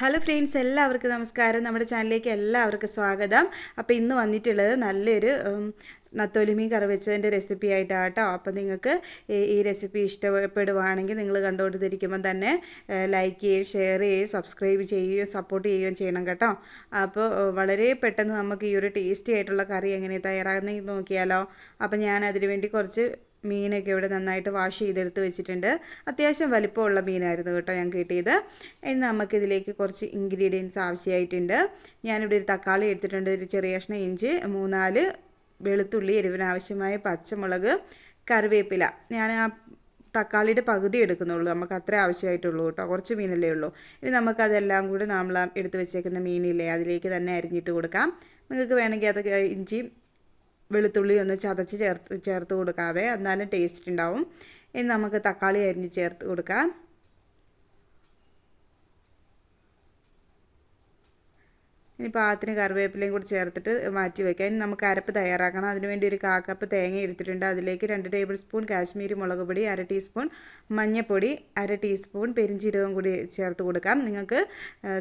Hello friends എല്ലാവർക്കും നമസ്കാരം. നമ്മുടെ ചാനലിലേക്ക് എല്ലാവർക്കും സ്വാഗതം. അപ്പോൾ ഇന്ന് വന്നിട്ടുള്ളത് നല്ലൊരു ഉം, നത്തോലി മീൻ കറി വെച്ചതിന്റെ റെസിപ്പി ആയിട്ടാണ് കേട്ടോ അപ്പോൾ നിങ്ങൾക്ക് ഈ- റെസിപ്പി ഇഷ്ടപ്പെടുവാണെങ്കിൽ നിങ്ങൾ കണ്ടുകൊണ്ടിരിക്കുമ്പോൾ തന്നെ ലൈക്ക് ചെയ്യുകയും ഷെയർ ചെയ്യുകയും സബ്സ്ക്രൈബ് ചെയ്യുകയും സപ്പോർട്ട് ചെയ്യുകയും ചെയ്യണം കേട്ടോ. അപ്പോൾ വളരെ പെട്ടെന്ന് നമുക്ക് ഈ ഒരു ടേസ്റ്റി ആയിട്ടുള്ള കറി എങ്ങനെ തയ്യാറാകുന്നത് നോക്കിയാലോ. അപ്പോൾ ഞാൻ അതിനുവേണ്ടി കുറച്ച് മീനൊക്കെ ഇവിടെ നന്നായിട്ട് വാഷ് ചെയ്തെടുത്ത് വെച്ചിട്ടുണ്ട്. അത്യാവശ്യം വലിപ്പമുള്ള മീനായിരുന്നു കേട്ടോ ഞാൻ കിട്ടിയത്. ഇനി നമുക്കിതിലേക്ക് കുറച്ച് ഇൻഗ്രീഡിയൻസ് ആവശ്യമായിട്ടുണ്ട്. ഞാനിവിടെ ഒരു തക്കാളി എടുത്തിട്ടുണ്ട് ഒരു ചെറിയ കഷ്ണം ഇഞ്ചി മൂന്നാൽ വെളുത്തുള്ളി എരിവിനാവശ്യമായ പച്ചമുളക് കറിവേപ്പില. ഞാൻ ആ തക്കാളിയുടെ പകുതി എടുക്കുന്നുള്ളൂ. നമുക്ക് അത്ര ആവശ്യമായിട്ടുള്ളൂ കേട്ടോ. കുറച്ച് മീനല്ലേ ഉള്ളൂ. ഇനി നമുക്കതെല്ലാം കൂടി നമ്മൾ എടുത്ത് വെച്ചേക്കുന്ന മീനില്ലേ അതിലേക്ക് തന്നെ അരിഞ്ഞിട്ട് കൊടുക്കാം. നിങ്ങൾക്ക് വേണമെങ്കിൽ അതൊക്കെ ഇഞ്ചി വെളുത്തുള്ളി ഒന്ന് ചതച്ച് ചേർത്ത് ചേർത്ത് കൊടുക്കാവേ. എന്നാലും ടേസ്റ്റ് ഉണ്ടാവും. ഇനി നമുക്ക് തക്കാളി അരിഞ്ഞ് ചേർത്ത് കൊടുക്കാം. ഇനി പാകത്തിന് കറിവേപ്പിലയും കൂടി ചേർത്തിട്ട് മാറ്റി വയ്ക്കാം. ഇനി നമുക്ക് അരപ്പ് തയ്യാറാക്കണം. അതിനുവേണ്ടി ഒരു കാക്കപ്പ് തേങ്ങ എടുത്തിട്ടുണ്ട്. അതിലേക്ക് രണ്ട് ടേബിൾ സ്പൂൺ കാശ്മീരി മുളക് പൊടി അര ടീസ്പൂൺ മഞ്ഞൾപ്പൊടി അര ടീസ്പൂൺ പെരിഞ്ചീരകം കൂടി ചേർത്ത് കൊടുക്കാം. നിങ്ങൾക്ക്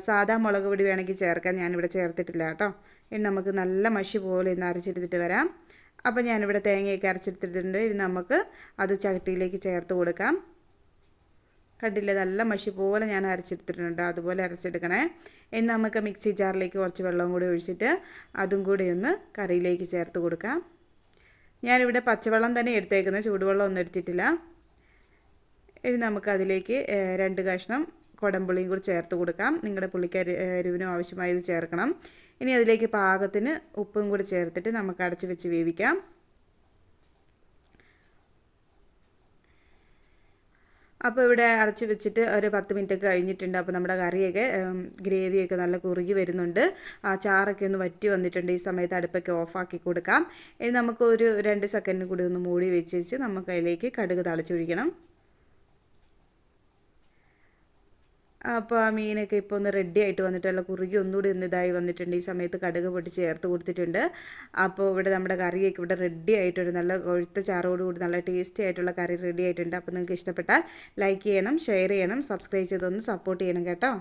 സാധാ മുളക് പൊടി വേണമെങ്കിൽ ചേർക്കാം. ഞാനിവിടെ ചേർത്തിട്ടില്ല കേട്ടോ. ഇനി നമുക്ക് നല്ല മഷി പോലെ ഇന്ന് അരച്ചെടുത്തിട്ട് വരാം. അപ്പോൾ ഞാനിവിടെ തേങ്ങയൊക്കെ അരച്ചെടുത്തിട്ടുണ്ട്. ഇനി നമുക്ക് അത് ചട്ടിയിലേക്ക് ചേർത്ത് കൊടുക്കാം. കണ്ടില്ലേ? നല്ല മഷി പോലെ ഞാൻ അരച്ചെടുത്തിട്ടുണ്ട്. അതുപോലെ അരച്ചെടുക്കണേ. ഇനി നമുക്ക് മിക്സി ജാറിലേക്ക് കുറച്ച് വെള്ളവും കൂടി ഒഴിച്ചിട്ട് അതും കൂടി ഒന്ന് കറിയിലേക്ക് ചേർത്ത് കൊടുക്കാം. ഞാനിവിടെ പച്ചവെള്ളം തന്നെ എടുത്തേക്കുന്നത്. ചൂടുവെള്ളം ഒന്നും എടുത്തിട്ടില്ല. ഇനി നമുക്കതിലേക്ക് രണ്ട് കഷ്ണം കുടംപുളിയും കൂടി ചേർത്ത് കൊടുക്കാം. നിങ്ങളുടെ പുളിക്കരി എരിവിനും ആവശ്യമായത് ചേർക്കണം. ഇനി അതിലേക്ക് പാകത്തിന് ഉപ്പും കൂടി ചേർത്തിട്ട് നമുക്ക് അടച്ച് വെച്ച് വേവിക്കാം. അപ്പോൾ ഇവിടെ അടച്ച് വെച്ചിട്ട് ഒരു പത്ത് മിനിറ്റ് ഒക്കെ കഴിഞ്ഞിട്ടുണ്ട്. അപ്പോൾ നമ്മുടെ കറിയൊക്കെ ഗ്രേവിയൊക്കെ നല്ല കുറുകി വരുന്നുണ്ട്. ആ ചാറൊക്കെ ഒന്ന് വറ്റി വന്നിട്ടുണ്ട്. ഈ സമയത്ത് അടുപ്പൊക്കെ ഓഫാക്കി കൊടുക്കാം. ഇനി നമുക്ക് ഒരു രണ്ട് സെക്കൻഡ് കൂടി ഒന്ന് മൂടി വെച്ച് വെച്ച് നമുക്ക് അതിലേക്ക് കടുക് തളിച്ചൊഴിക്കണം. അപ്പോൾ ആ മീനൊക്കെ ഇപ്പോൾ ഒന്ന് റെഡി ആയിട്ട് വന്നിട്ട് അല്ല കുറുകി ഒന്നുകൂടി ഒന്ന് ഇതായി വന്നിട്ടുണ്ട്. ഈ സമയത്ത് കടുക് പൊടി ചേർത്ത് കൊടുത്തിട്ടുണ്ട്. അപ്പോൾ ഇവിടെ നമ്മുടെ കറിയൊക്കെ ഇവിടെ റെഡി ആയിട്ടുണ്ട്. നല്ല കൊഴുത്ത ചാറോടുകൂടി നല്ല ടേസ്റ്റി ആയിട്ടുള്ള കറി റെഡി ആയിട്ടുണ്ട്. അപ്പോൾ നിങ്ങൾക്ക് ഇഷ്ടപ്പെട്ടാൽ ലൈക്ക് ചെയ്യണം ഷെയർ ചെയ്യണം സബ്സ്ക്രൈബ് ചെയ്തൊന്ന് സപ്പോർട്ട് ചെയ്യണം കേട്ടോ.